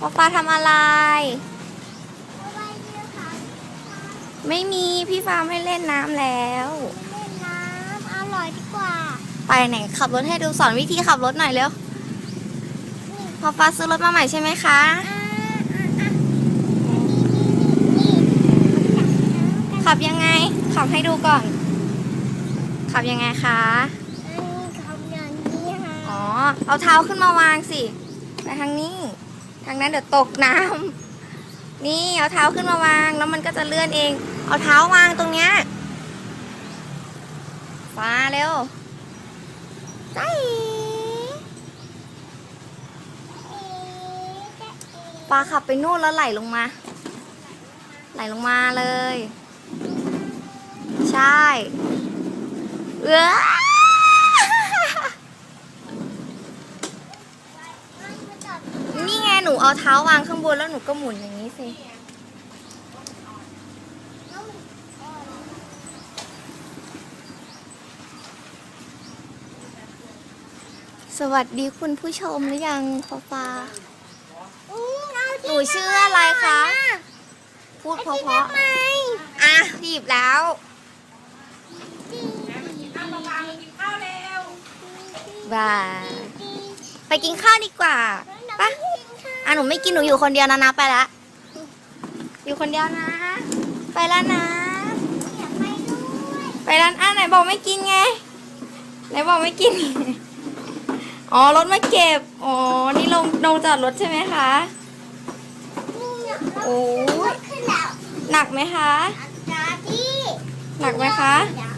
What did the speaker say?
ป๊าป๊าทำอะไรเอาไว้เดี๋ยวค่ะไม่มีพี่ฟาร์มให้เล่นน้ำแล้ว เล่นน้ำอร่อยดีกว่า ไปไหนขับรถให้ดูสอนวิธีขับรถหน่อยเร็วพอฟ้าซื้อรถมาใหม่ใช่ไหมคะอ่าอ่าอ่านี่นี่นี่ขับยังไง ขับให้ดูก่อน ขับยังไงคะอันนี้ทำอย่างนี้ค่ะอ๋อ เอาเท้าขึ้นมาวางสิ ไปทางนี้ทาง นั้นเดี๋ยวตกน้ำนี่เอาเท้าขึ้นมาวางแล้วมันก็จะเลื่อนเอง เอาเท้าวางตรงเนี้ยฟ้าเร็วใจาอีฟ้าขับไปนู่นแล้วไหลลงมา ไหลลงมาเลย ใช่ เออ นี่ไงหนูเอาเท้าวางข้างบนแล้วหนูก็หมุนอย่างนี้สิ สวัสดีคุณผู้ชมหรือยังฟ้าฟ้าหนูชื่ออะไรคะ พูดเพราะๆอะหยิบแล้วบายไปกินข้าวดีกว่าปะ อะหนูไม่กินหนูอยู่คนเดียวนะนะไปละ อยู่คนเดียวนะ ไปแล้วนะไปร้านอะไหนบอกไม่กินไง ไหนบอกไม่กิน อ๋อรถมาเก็บ อ๋อ นี่ลงลงจอดรถใช่ไหมคะโอ้ย ขึ้นแล้วหนักไหมคะจ้าที่หนักไหมคะจ้า